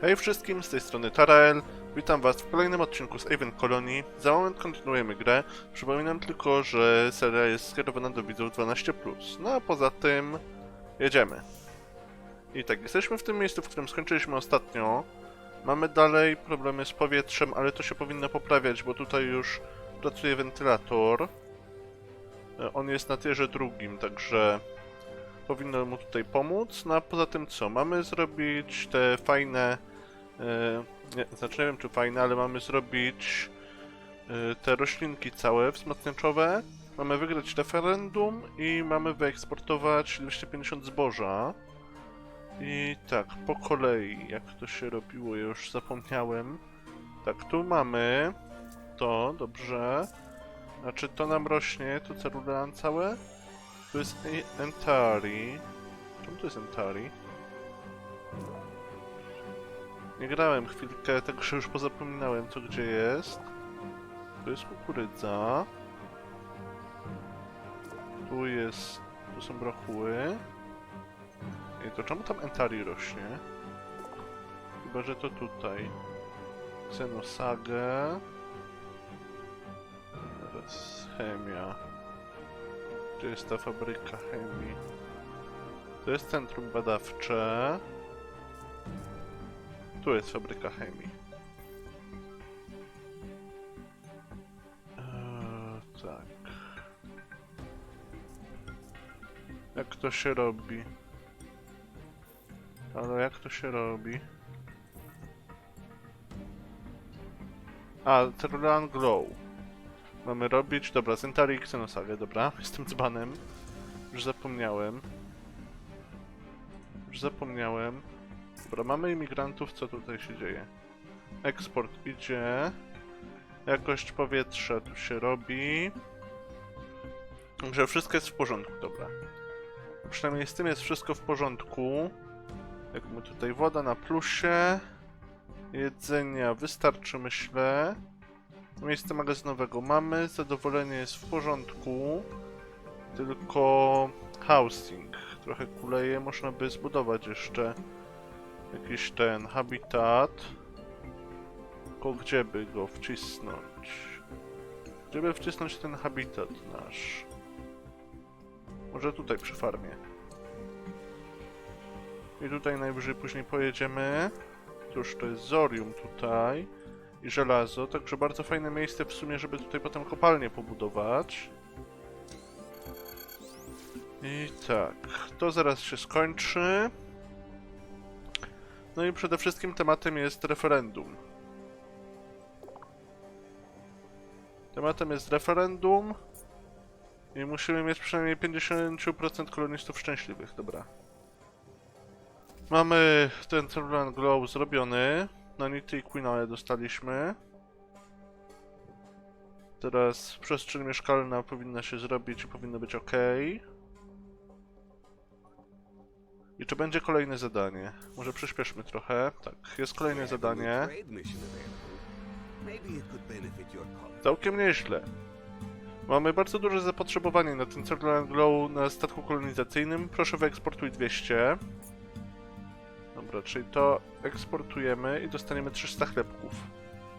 Hej wszystkim, z tej strony Tarael. Witam was w kolejnym odcinku z Aven Colony. Za moment kontynuujemy grę. Przypominam tylko, że seria jest skierowana do widzów 12+. No a poza tym jedziemy. I tak, jesteśmy w tym miejscu, w którym skończyliśmy ostatnio. Mamy dalej problemy z powietrzem, ale to się powinno poprawiać, bo tutaj już pracuje wentylator. E, On jest na tierze drugim, także powinno mu tutaj pomóc. No a poza tym co? Mamy zrobić te fajne. E, nie, znaczy nie wiem czy fajne, ale mamy zrobić e, te roślinki całe wzmacniaczowe. Mamy wygrać referendum i mamy wyeksportować 250 zboża. I tak, po kolei, jak to się robiło, już zapomniałem. Tak, tu mamy to, dobrze. Znaczy to nam rośnie, to cerulean całe. Tu jest e- Entari. Czemu to jest Entari? Nie grałem chwilkę, także już pozapominałem co gdzie jest. Tu jest kukurydza. Tu jest... Tu są brokuły. I to czemu tam Entari rośnie? Chyba, że to tutaj. Xenosagę. Teraz chemia. Gdzie jest ta fabryka chemii? To jest centrum badawcze. Tu jest fabryka chemii. Eee, tak. Jak to się robi? Ale jak to się robi? A, Cerulean Glow. Mamy robić, dobra, Zentari i Xenosagę, dobra, jestem dzbanem. Już zapomniałem. Już zapomniałem. Dobra, mamy imigrantów, co tutaj się dzieje? Eksport idzie. Jakość powietrza tu się robi. Także wszystko jest w porządku, dobra. Przynajmniej z tym jest wszystko w porządku. Jak my tutaj woda na plusie. Jedzenia wystarczy, myślę. Miejsce magazynowego mamy, zadowolenie jest w porządku. Tylko housing trochę kuleje, można by zbudować jeszcze jakiś ten habitat. Tylko gdzie by go wcisnąć? Gdzie by wcisnąć ten habitat nasz? Może tutaj przy farmie. I tutaj najwyżej później pojedziemy. Cóż, to jest Zorium tutaj i żelazo, także bardzo fajne miejsce w sumie, żeby tutaj potem kopalnię pobudować. I tak, to zaraz się skończy. No i przede wszystkim tematem jest referendum. Tematem jest referendum. I musimy mieć przynajmniej 50% kolonistów szczęśliwych, dobra. Mamy ten Cerulean Glow zrobiony. Nanity i Quinale dostaliśmy. Teraz przestrzeń mieszkalna powinna się zrobić i powinno być ok. I czy będzie kolejne zadanie? Może przyspieszmy trochę. Tak, jest kolejne zadanie. Całkiem nieźle. Mamy bardzo duże zapotrzebowanie na ten Cerulean Glow na statku kolonizacyjnym. Proszę wyeksportuj 200. Dobra, czyli to eksportujemy i dostaniemy 300 chlebków.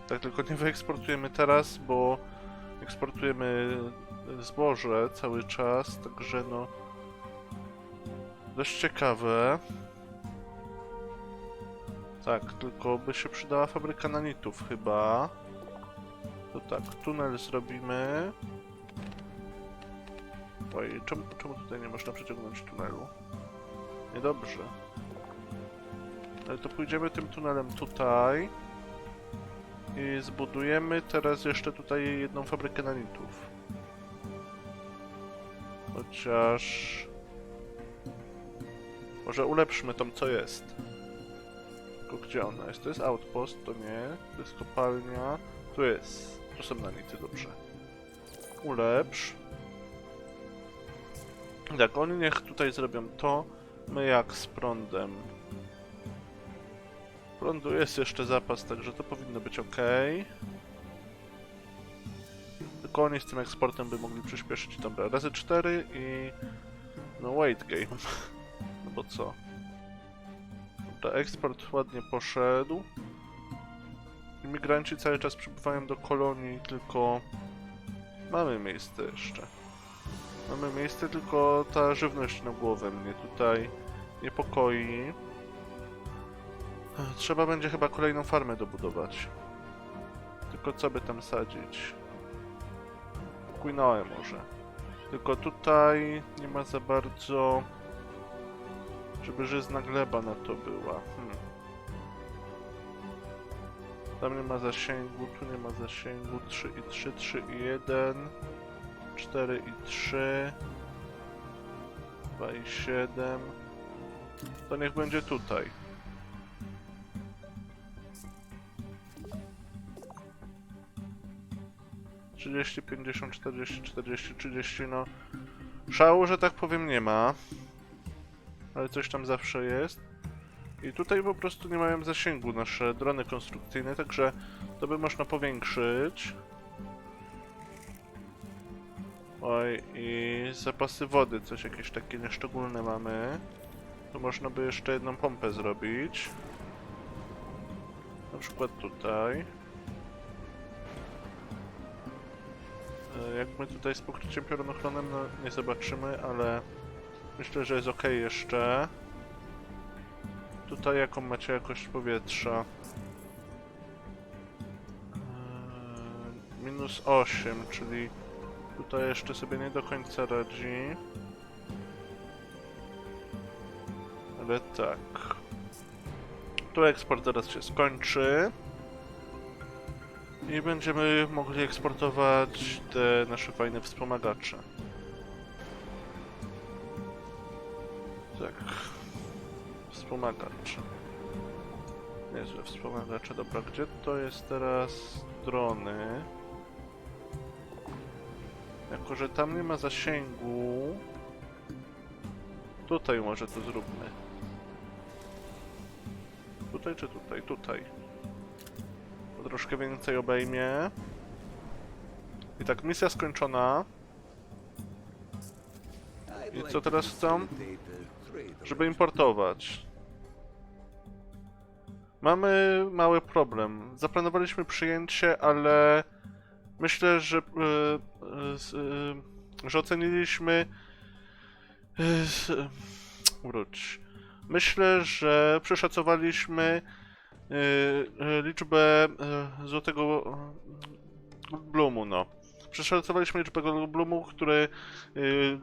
Tak, tylko nie wyeksportujemy teraz, bo eksportujemy zboże cały czas, także no... Dość ciekawe. Tak, tylko by się przydała fabryka nanitów chyba. To tak, tunel zrobimy. Oj, czemu, czemu tutaj nie można przeciągnąć tunelu? Niedobrze. Ale to pójdziemy tym tunelem tutaj. I zbudujemy teraz jeszcze tutaj jedną fabrykę nanitów. Chociaż... Może ulepszmy tą, co jest. Tylko gdzie ona jest? To jest outpost, to nie. To jest kopalnia. Tu jest. Tu są nanity, dobrze. Ulepsz. Tak, oni niech tutaj zrobią to. My jak z prądem. Prądu jest jeszcze zapas, także to powinno być ok. Tylko oni z tym eksportem by mogli przyspieszyć. Dobra, razy 4 i... No wait game. No bo co? Dobra, eksport ładnie poszedł. Imigranci cały czas przybywają do kolonii, tylko mamy miejsce jeszcze. Mamy miejsce, tylko ta żywność na głowę mnie tutaj niepokoi. Trzeba będzie chyba kolejną farmę dobudować. Tylko co by tam sadzić? Quinoę może. Tylko tutaj nie ma za bardzo... Żeby żyzna gleba na to była. Hmm. Tam nie ma zasięgu, tu nie ma zasięgu. 3 i 3, 3 i 1. 4 i 3. 2 i 7. To niech będzie tutaj. Trzydzieści, pięćdziesiąt, czterdzieści, czterdzieści, trzydzieści, no... Szału, że tak powiem, nie ma. Ale coś tam zawsze jest. I tutaj po prostu nie mają zasięgu nasze drony konstrukcyjne, także to by można powiększyć. Oj, i zapasy wody, coś jakieś takie nieszczególne mamy. Tu można by jeszcze jedną pompę zrobić. Na przykład tutaj. Jak my tutaj z pokryciem piorunochronem, no nie zobaczymy, ale myślę, że jest ok jeszcze. Tutaj jaką macie jakość powietrza? Eee, Minus 8, czyli tutaj jeszcze sobie nie do końca radzi. Ale tak. Tu eksport zaraz się skończy. I będziemy mogli eksportować te nasze fajne wspomagacze. Tak. Wspomagacze. Niezłe wspomagacze. Dobra, gdzie to jest teraz drony? Jako, że tam nie ma zasięgu... Tutaj może to zróbmy. Tutaj czy tutaj? Tutaj. Troszkę więcej obejmie. I tak, misja skończona. I co teraz chcą? Żeby importować. Mamy mały problem. Zaplanowaliśmy przyjęcie, ale myślę, że, z, e, że oceniliśmy. z, wróć. Myślę, że przeszacowaliśmy liczbę e, złotego e, Blumu, no. Przeszacowaliśmy liczbę Goldblumu, który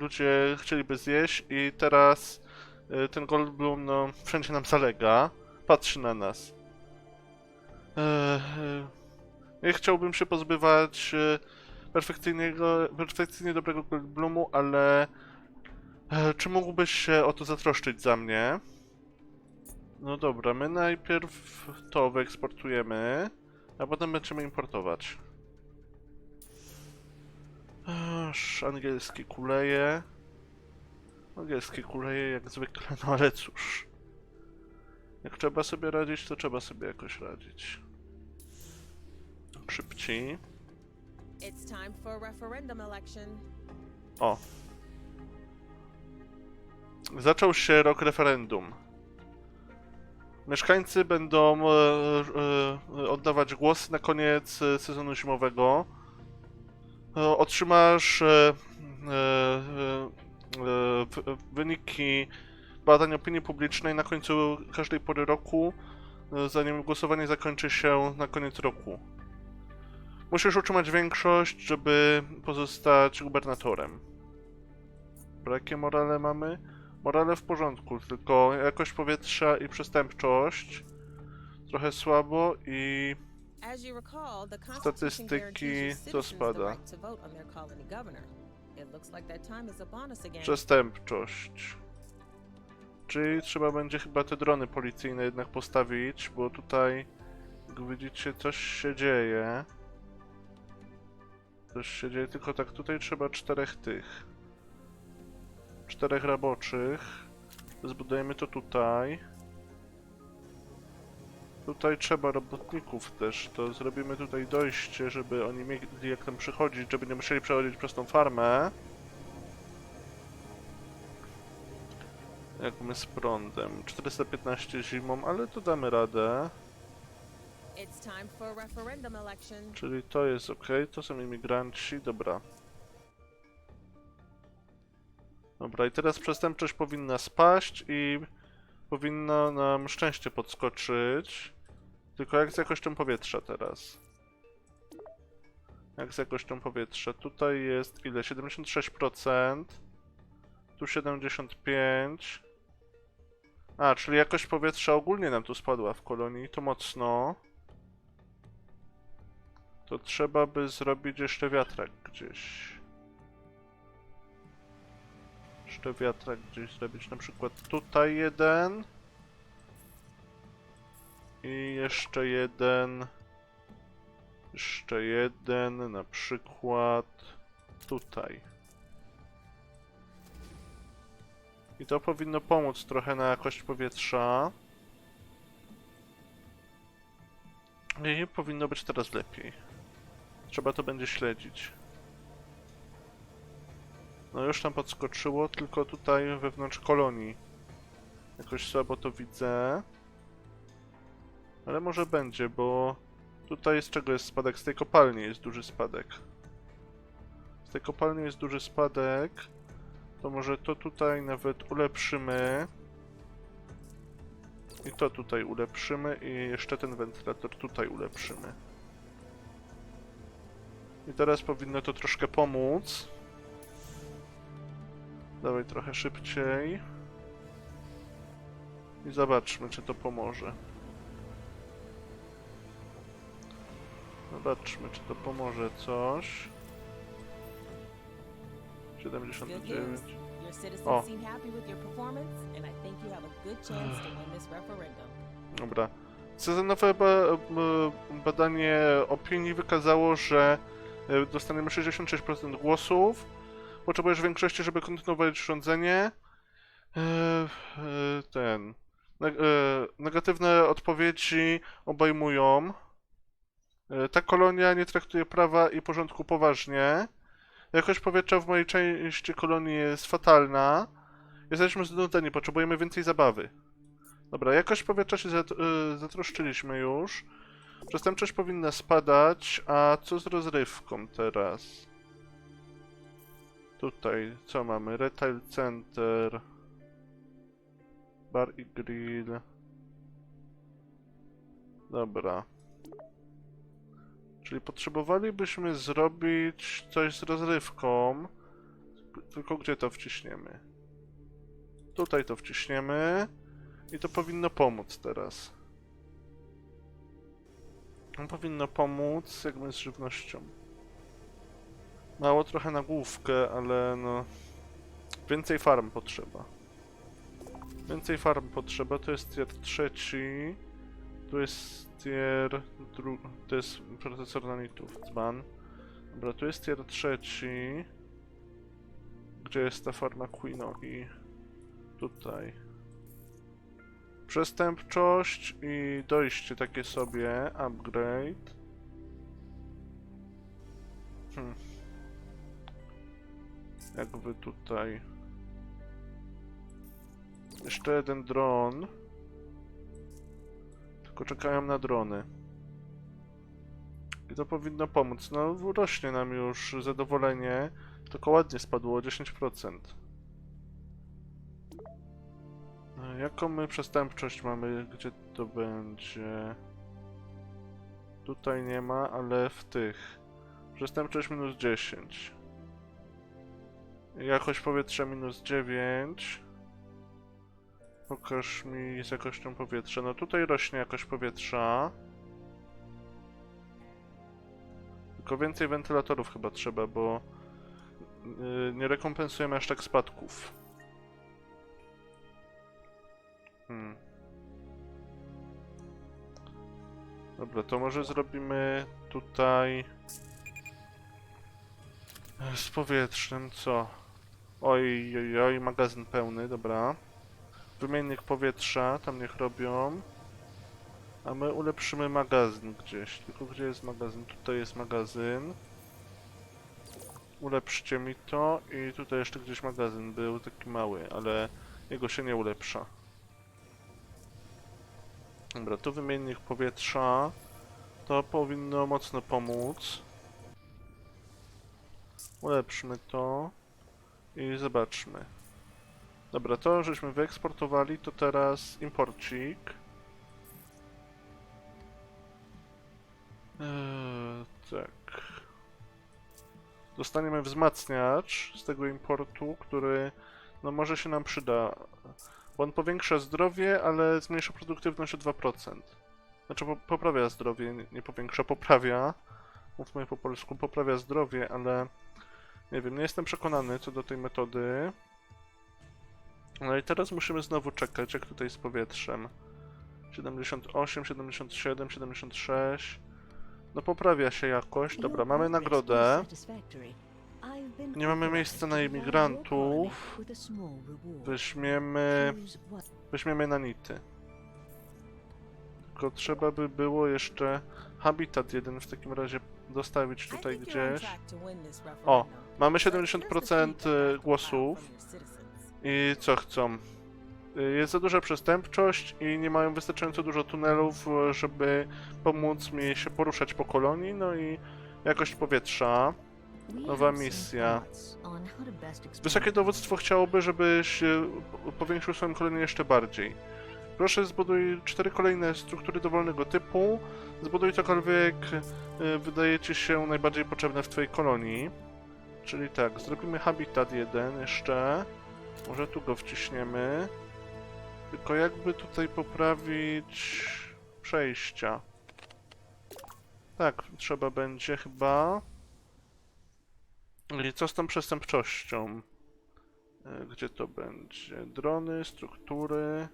ludzie chcieliby zjeść i teraz ten Goldblum no wszędzie nam zalega, patrzy na nas. Nie chciałbym się pozbywać perfekcyjnego, perfekcyjnie dobrego Goldblumu, ale e, czy mógłbyś się o to zatroszczyć za mnie? No dobra, my najpierw to wyeksportujemy, a potem będziemy importować. Aż angielskie kuleje. Angielskie kuleje jak zwykle, no ale cóż. Jak trzeba sobie radzić, to trzeba sobie jakoś radzić. Szybciej. It's time for a referendum election. O. Zaczął się rok referendum. Mieszkańcy będą e, e, oddawać głosy na koniec e, sezonu zimowego. E, Otrzymasz e, e, e, e, wyniki badań opinii publicznej na końcu każdej pory roku, e, zanim głosowanie zakończy się na koniec roku. Musisz utrzymać większość, żeby pozostać gubernatorem. Jakie morale mamy? Morale w porządku, tylko jakość powietrza i przestępczość trochę słabo i Statystyki to spada. przestępczość. Czyli trzeba będzie chyba te drony policyjne jednak postawić, bo tutaj, jak widzicie, coś się dzieje. Coś się dzieje, tylko tak tutaj trzeba czterech tych. Czterech roboczych. Zbudujemy to tutaj. Tutaj trzeba robotników też, to zrobimy tutaj dojście, żeby oni mieli jak tam przychodzić, żeby nie musieli przechodzić przez tą farmę. Jak my z prądem. 415 zimą, ale to damy radę. Czyli to jest ok, to są imigranci, dobra. Dobra, i teraz przestępczość powinna spaść i powinno nam szczęście podskoczyć. Tylko jak z jakością powietrza teraz? Jak z jakością powietrza? Tutaj jest ile? 76%. Tu 75%. A, czyli jakość powietrza ogólnie nam tu spadła w kolonii, to mocno. To trzeba by zrobić jeszcze wiatrak gdzieś. Jeszcze wiatrak gdzieś zrobić, na przykład tutaj jeden. I jeszcze jeden. Jeszcze jeden, na przykład tutaj. I to powinno pomóc trochę na jakość powietrza. I powinno być teraz lepiej. Trzeba to będzie śledzić. No już tam podskoczyło, tylko tutaj wewnątrz kolonii. Jakoś słabo to widzę. Ale może będzie, bo tutaj z czego jest spadek? Z tej kopalni jest duży spadek. Z tej kopalni jest duży spadek. To może to tutaj nawet ulepszymy. I to tutaj ulepszymy i jeszcze ten wentylator tutaj ulepszymy. I teraz powinno to troszkę pomóc. Dawaj trochę szybciej. I zobaczmy, czy to pomoże. Zobaczmy, czy to pomoże coś. Good 79. news. Your citizens Oh. seem happy with your performance, and I think you have a good chance to win this referendum. Dobra. Sezonowe ba badanie opinii wykazało, że e, dostaniemy 66% głosów. Potrzebujesz większości, żeby kontynuować rządzenie. E, e, Ten. E, Negatywne odpowiedzi obejmują. Ta kolonia nie traktuje prawa i porządku poważnie. Jakość powietrza w mojej części kolonii jest fatalna. Jesteśmy znudzeni, potrzebujemy więcej zabawy. Dobra, jakość powietrza się zat zatroszczyliśmy już. Przestępczość powinna spadać, a co z rozrywką teraz? Tutaj, co mamy? Retail Center. Bar i grill. Dobra. Czyli potrzebowalibyśmy zrobić coś z rozrywką. Tylko gdzie to wciśniemy? Tutaj to wciśniemy. I to powinno pomóc teraz. Powinno pomóc jakby z żywnością. Mało trochę na główkę, ale no... Więcej farm potrzeba. Więcej farm potrzeba, to jest tier trzeci. Tu jest tier... Dru... To jest procesor nanitów, dzban. Dobra, tu jest tier trzeci. Gdzie jest ta farma Quinoi? Tutaj. Przestępczość i dojście takie sobie, upgrade. Hmm. Jakby tutaj. Jeszcze jeden dron. Tylko czekają na drony. I to powinno pomóc. No, rośnie nam już zadowolenie. Tylko ładnie spadło o 10%. E, Jaką my przestępczość mamy? Gdzie to będzie? Tutaj nie ma, ale w tych. Przestępczość minus 10. Jakość powietrza minus 9. Pokaż mi z jakością powietrza. No tutaj rośnie jakość powietrza. Tylko więcej wentylatorów chyba trzeba, bo yy, nie rekompensujemy aż tak spadków. Hmm. Dobra, to może zrobimy tutaj z powietrznym, co? Oj, oj, oj, magazyn pełny, dobra. Wymiennik powietrza, tam niech robią. A my ulepszymy magazyn gdzieś. Tylko gdzie jest magazyn? Tutaj jest magazyn. Ulepszcie mi to i tutaj jeszcze gdzieś magazyn był, taki mały, ale jego się nie ulepsza. Dobra, tu wymiennik powietrza. To powinno mocno pomóc. Ulepszmy to. I zobaczmy. Dobra, to żeśmy wyeksportowali, to teraz imporcik. Eee, tak. Dostaniemy wzmacniacz z tego importu, który no może się nam przyda. Bo on powiększa zdrowie, ale zmniejsza produktywność o 2%. Znaczy po, poprawia zdrowie, nie powiększa, poprawia. Mówmy po polsku, poprawia zdrowie, ale nie wiem, nie jestem przekonany co do tej metody. No i teraz musimy znowu czekać, jak tutaj z powietrzem. 78, 77, 76. No poprawia się jakoś. Dobra, mamy nagrodę. Nie mamy miejsca na imigrantów. Weźmiemy... Weźmiemy nanity. Tylko trzeba by było jeszcze habitat jeden w takim razie dostawić tutaj gdzieś. O, mamy 70% głosów. I co chcą? Y, Jest za duża przestępczość i nie mają wystarczająco dużo tunelów, y, żeby pomóc mi się poruszać po kolonii, no i jakość powietrza. Nowa misja. Wysokie dowództwo chciałoby, żebyś y, po- powiększył swoją kolonię jeszcze bardziej. Proszę zbuduj cztery kolejne struktury dowolnego typu. Zbuduj cokolwiek y, wydaje ci się najbardziej potrzebne w twojej kolonii. Czyli tak, zrobimy habitat jeden jeszcze. Może tu go wciśniemy. Tylko jakby tutaj poprawić przejścia. Tak, trzeba będzie chyba. I co z tą przestępczością? E, Gdzie to będzie? Drony, struktury,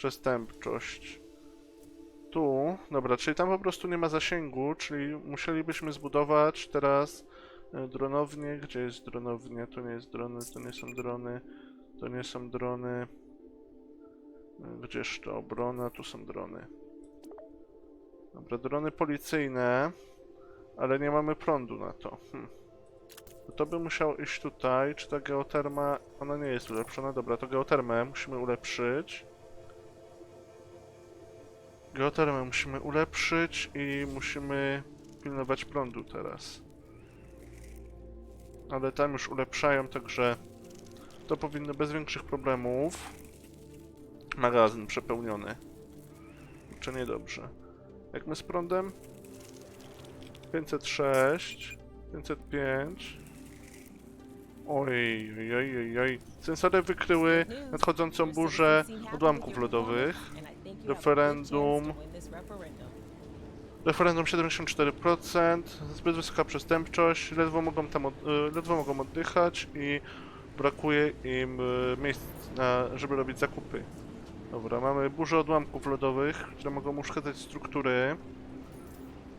przestępczość. Tu, dobra, czyli tam po prostu nie ma zasięgu, czyli musielibyśmy zbudować teraz e, dronownię. Gdzie jest dronownia? To nie jest drony, to nie są drony, to nie są drony. E, Gdzież to obrona? Tu są drony. Dobra, drony policyjne, ale nie mamy prądu na to. Hm. No To by musiał iść tutaj. Czy ta geoterma... Ona nie jest ulepszona. Dobra, to geotermę musimy ulepszyć. Geotermę musimy ulepszyć i musimy pilnować prądu teraz. Ale tam już ulepszają, także to powinno bez większych problemów. Magazyn przepełniony. Czy niedobrze? Jak my z prądem? 506, 505. Oj, oj, oj, oj. Sensory wykryły nadchodzącą burzę odłamków lodowych. Referendum. Referendum 74%, zbyt wysoka przestępczość, ledwo mogą tam od, y, ledwo mogą oddychać i brakuje im y, miejsc, na, żeby robić zakupy. Dobra, mamy burzę odłamków lodowych, które mogą uszkadzać struktury.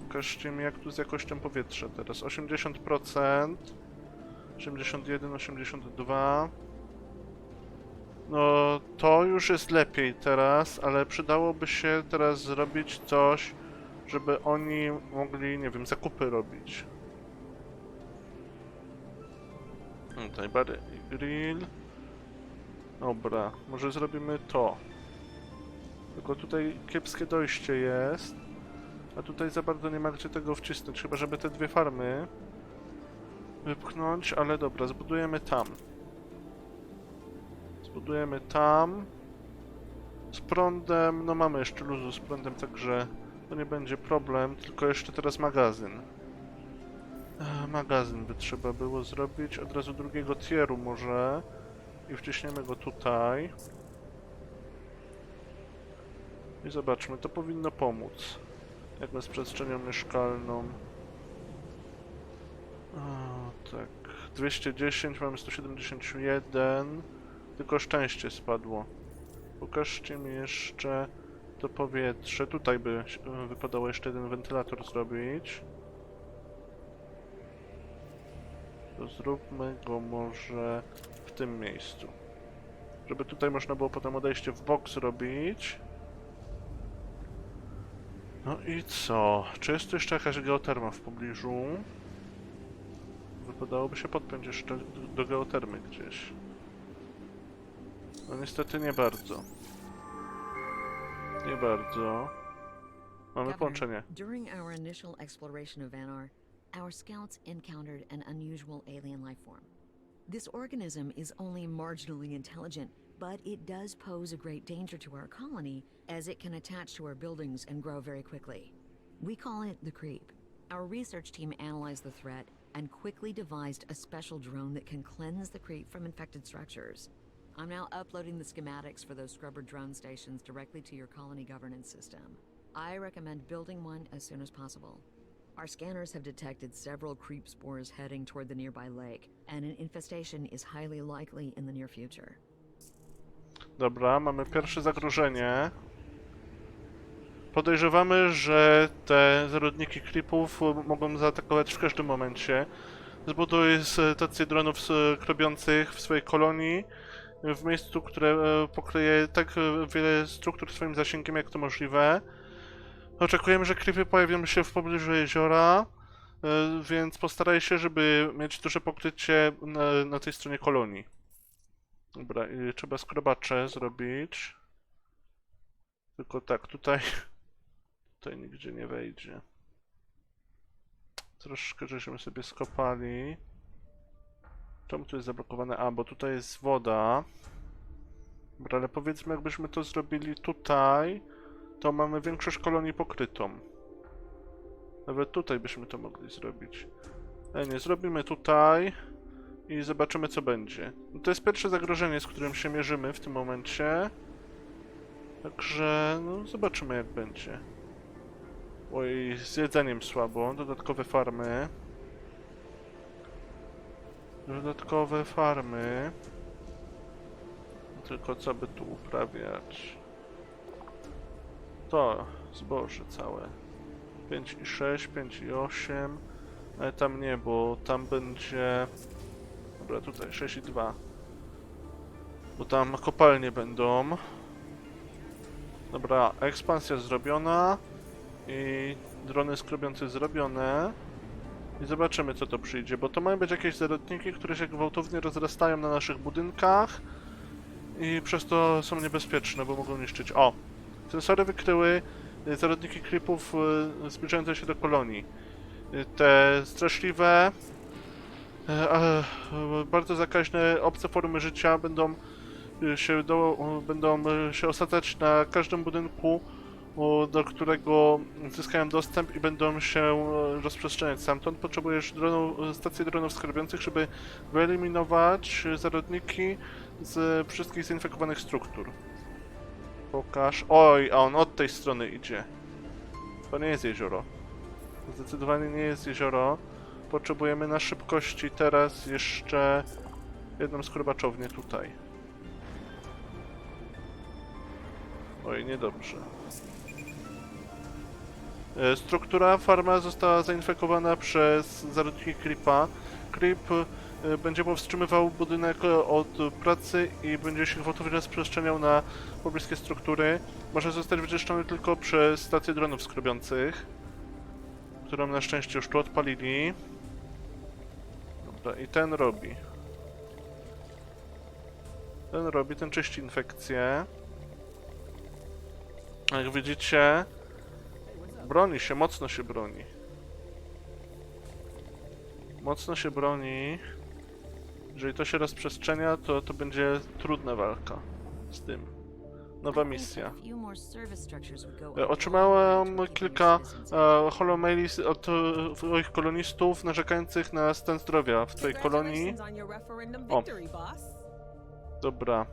Pokażcie mi jak tu z jakością powietrza teraz. 80%, 81, 82. No, to już jest lepiej teraz, ale przydałoby się teraz zrobić coś, żeby oni mogli, nie wiem, zakupy robić. Tutaj bary i grill. Dobra, może zrobimy to. Tylko tutaj kiepskie dojście jest. A tutaj za bardzo nie ma gdzie tego wcisnąć, chyba żeby te dwie farmy wypchnąć, ale dobra, zbudujemy tam. Zbudujemy tam. Z prądem, no mamy jeszcze luzu z prądem, także to nie będzie problem, tylko jeszcze teraz magazyn. E, magazyn by trzeba było zrobić, od razu drugiego tieru może i wciśniemy go tutaj. I zobaczmy, to powinno pomóc. Jak z przestrzenią mieszkalną. O, tak. 210, mamy 171. Tylko szczęście spadło. Pokażcie mi jeszcze to powietrze. Tutaj by wypadało jeszcze jeden wentylator zrobić. To zróbmy go może w tym miejscu. Żeby tutaj można było potem odejście w bok zrobić. No i co? Czy jest tu jeszcze jakaś geoterma w pobliżu? Wypadałoby się podpiąć jeszcze do, do geotermy gdzieś. No niestety nie bardzo. Nie bardzo. Mamy połączenie. During our initial exploration of Vanar, our scouts encountered an unusual alien life form. This organism is only marginally intelligent, but it does pose a great danger to our colony as it can attach to our buildings and grow very quickly. We call it the Creep. Our research team analyzed the threat and quickly devised a special drone that can cleanse the Creep from infected structures. I'm now uploading the schematics for those scrubber drone stations directly to your colony governance system. I recommend building one as soon as possible. Our scanners have detected several creep spores heading toward the nearby lake, and an infestation is highly likely in the near future. Dobra, mamy pierwsze zagrożenie. Podejrzewamy, że te zarodniki creepów e, mogą zaatakować w każdym momencie. Zbuduj stację dronów krobiących w swojej kolonii, w miejscu, które e, pokryje tak e, wiele struktur swoim zasięgiem, jak to możliwe. Oczekujemy, że creepy pojawią się w pobliżu jeziora, więc postaraj się, żeby mieć duże pokrycie na, na tej stronie kolonii. Dobra, i trzeba skrobacze zrobić. Tylko tak, tutaj... Tutaj nigdzie nie wejdzie. Troszkę żeśmy sobie skopali. Czemu tu jest zablokowane? A, bo tutaj jest woda. Dobra, ale powiedzmy jakbyśmy to zrobili tutaj, to mamy większość kolonii pokrytą. Nawet tutaj byśmy to mogli zrobić. E, nie, zrobimy tutaj i zobaczymy co będzie. No to jest pierwsze zagrożenie, z którym się mierzymy w tym momencie. Także, no zobaczymy jak będzie. Oj, z jedzeniem słabo, dodatkowe farmy. Dodatkowe farmy. Tylko co by tu uprawiać? To, zboże całe. 5 i 6, 5 i 8. Ale tam nie, bo tam będzie... Dobra, tutaj 6 i 2. Bo tam kopalnie będą. Dobra, ekspansja zrobiona. I drony skrobiące zrobione. I zobaczymy co to przyjdzie, bo to mają być jakieś zarodniki, które się gwałtownie rozrastają na naszych budynkach. I przez to są niebezpieczne, bo mogą niszczyć. O! Sensory wykryły y, zarodniki creepów y, zbliżające się do kolonii. Y, Te straszliwe, bardzo zakaźne obce formy życia będą się, do, będą się osadzać na każdym budynku, do którego zyskają dostęp i będą się e, rozprzestrzeniać stamtąd. Potrzebujesz dronu, stację dronów skrobiących, żeby wyeliminować zarodniki z wszystkich zinfekowanych struktur. Pokaż. Oj, a on od tej strony idzie. To nie jest jezioro. Zdecydowanie nie jest jezioro. Potrzebujemy na szybkości teraz jeszcze jedną skrobaczownię tutaj. Oj, niedobrze. E, Struktura farma została zainfekowana przez zarodniki Creepa. Creep e, będzie powstrzymywał budynek od pracy i będzie się gwałtownie rozprzestrzeniał na pobliskie struktury. Może zostać wyczyszczony tylko przez stację dronów skrobiących, którą na szczęście już tu odpalili. Dobra, i ten robi. Ten robi, ten czyści infekcję. Jak widzicie, broni się, mocno się broni. Mocno się broni. Jeżeli to się rozprzestrzenia, to to będzie trudna walka z tym. Nowa misja. E, Otrzymałem kilka e, holomaili od swoich kolonistów narzekających na stan zdrowia w tej kolonii. O. Dobra.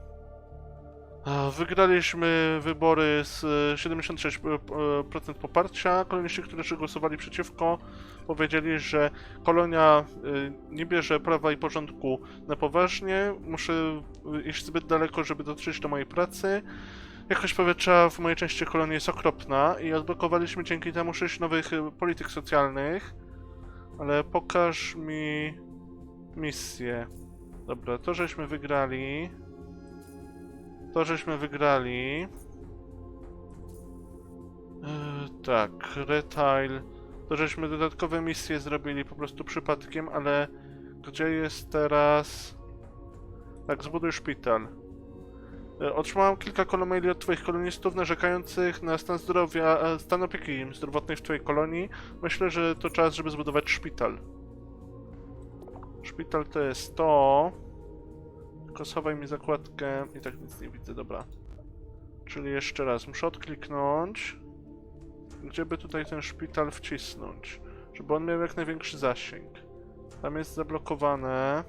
Wygraliśmy wybory z e, 76% poparcia. Koloniści, którzy głosowali przeciwko, powiedzieli, że kolonia e, nie bierze prawa i porządku na poważnie. Muszę e, iść zbyt daleko, żeby dotrzeć do mojej pracy. Jakość powietrza w mojej części kolonii jest okropna i odblokowaliśmy dzięki temu 6 nowych e, polityk socjalnych. Ale pokaż mi misję. Dobra, to żeśmy wygrali. To żeśmy wygrali. Yy, tak, retail. To żeśmy dodatkowe misje zrobili po prostu przypadkiem, ale gdzie jest teraz... Tak, zbuduj szpital. E, Otrzymałem kilka kolomaili od twoich kolonistów narzekających na stan zdrowia, e, stan opieki zdrowotnej w twojej kolonii. Myślę, że to czas, żeby zbudować szpital. Szpital to jest to. Tylko schowaj mi zakładkę. I tak nic nie widzę, dobra. Czyli jeszcze raz, muszę odkliknąć. Gdzie by tutaj ten szpital wcisnąć? Żeby on miał jak największy zasięg. Tam jest zablokowane.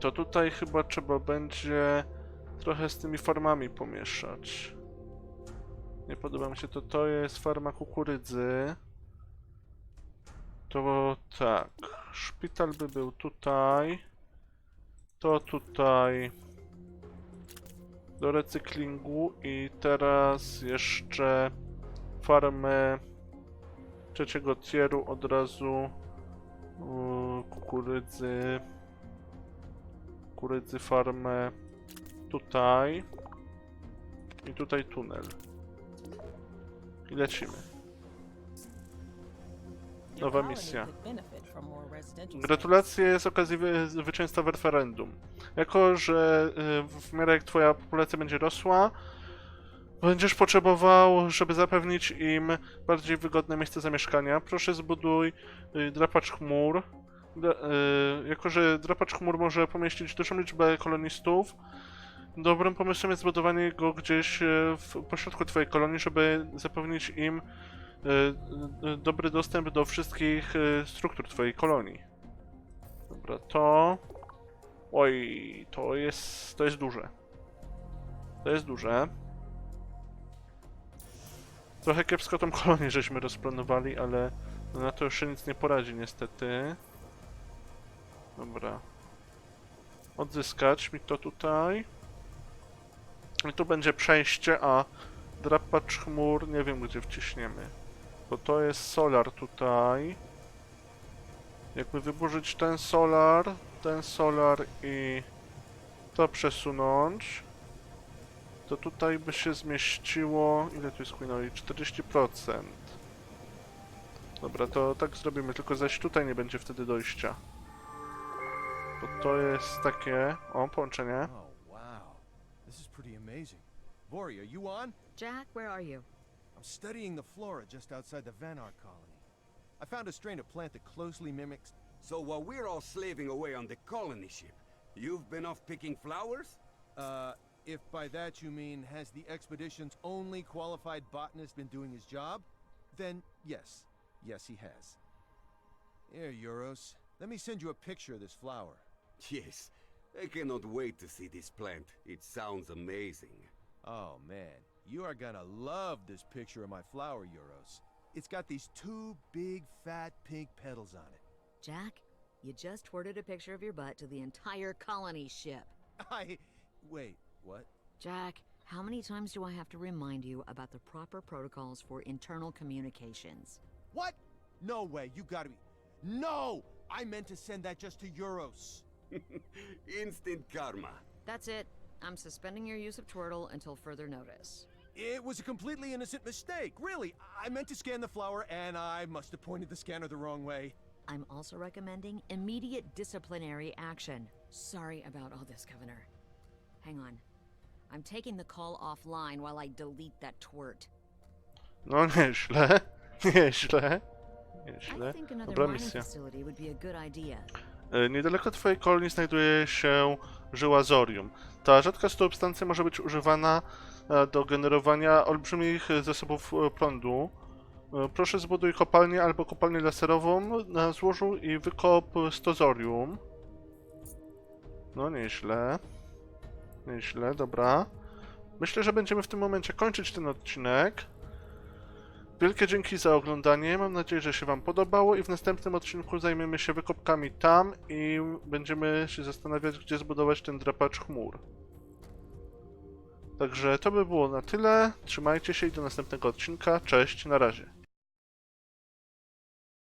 To tutaj chyba trzeba będzie trochę z tymi farmami pomieszać. Nie podoba mi się to. To jest farma kukurydzy. To tak. Szpital by był tutaj. To tutaj. Do recyklingu i teraz jeszcze farmę trzeciego tieru od razu kukurydzy kukurydzy farmę tutaj i tutaj tunel i lecimy Nowa misja. Gratulacje z okazji wy- zwycięstwa w referendum. Jako, że y, w miarę jak twoja populacja będzie rosła, będziesz potrzebował, żeby zapewnić im bardziej wygodne miejsce zamieszkania, proszę zbuduj y, drapacz chmur. Y, jako, że drapacz chmur może pomieścić dużą liczbę kolonistów, dobrym pomysłem jest zbudowanie go gdzieś w pośrodku twojej kolonii, żeby zapewnić im dobry dostęp do wszystkich y, struktur twojej kolonii. Dobra, to... Oj, to jest... to jest duże. To jest duże. Trochę kiepsko tą kolonię żeśmy rozplanowali, ale na to już się nic nie poradzi niestety. Dobra. Odzyskać mi to tutaj. I tu będzie przejście, a drapacz chmur nie wiem gdzie wciśniemy. Bo to jest solar tutaj. Jakby wyburzyć ten solar, ten solar i to przesunąć, to tutaj by się zmieściło. Ile tu jest Queenoli? 40%. Dobra, to tak zrobimy, tylko zaś tutaj nie będzie wtedy dojścia. Bo to jest takie. O, połączenie. Oh, wow. This is pretty amazing. Vori, are you on? Jack, where are you? I'm studying the flora just outside the Vanar colony. I found a strain of plant that closely mimics. So while we're all slaving away on the colony ship, you've been off picking flowers? Uh, if by that you mean has the expedition's only qualified botanist been doing his job? Then yes. Yes, he has. Here, Euros. Let me send you a picture of this flower. Yes. I cannot wait to see this plant. It sounds amazing. Oh man, you are gonna love this picture of my flower, Euros. It's got these two big, fat, pink petals on it. Jack, you just forwarded a picture of your butt to the entire colony ship. I. Wait, what? Jack, how many times do I have to remind you about the proper protocols for internal communications? What? No way, you gotta be. No! I meant to send that just to Euros. Instant karma. That's it. I'm suspending your use of Twirtle until further notice. It was a completely innocent mistake, really. I meant to scan the flower, and I must have pointed the scanner the wrong way. I'm also recommending immediate disciplinary action. Sorry about all this, Governor. Hang on. I'm taking the call offline while I delete that twirt. No nieźle. Nieźle. I Nieźle. think another Dobra mining misja. facility would be a good idea. E, Niedaleko twojej kolonii znajduje się żyła zorium. Ta rzadka substancja może być używana e, do generowania olbrzymich zasobów e, prądu. Proszę zbuduj kopalnię albo kopalnię laserową na złożu i wykop 100 zorium. No nieźle. Nieźle, dobra. Myślę, że będziemy w tym momencie kończyć ten odcinek. Wielkie dzięki za oglądanie. Mam nadzieję, że się Wam podobało i w następnym odcinku zajmiemy się wykopkami tam i będziemy się zastanawiać, gdzie zbudować ten drapacz chmur. Także to by było na tyle. Trzymajcie się i do następnego odcinka. Cześć, na razie.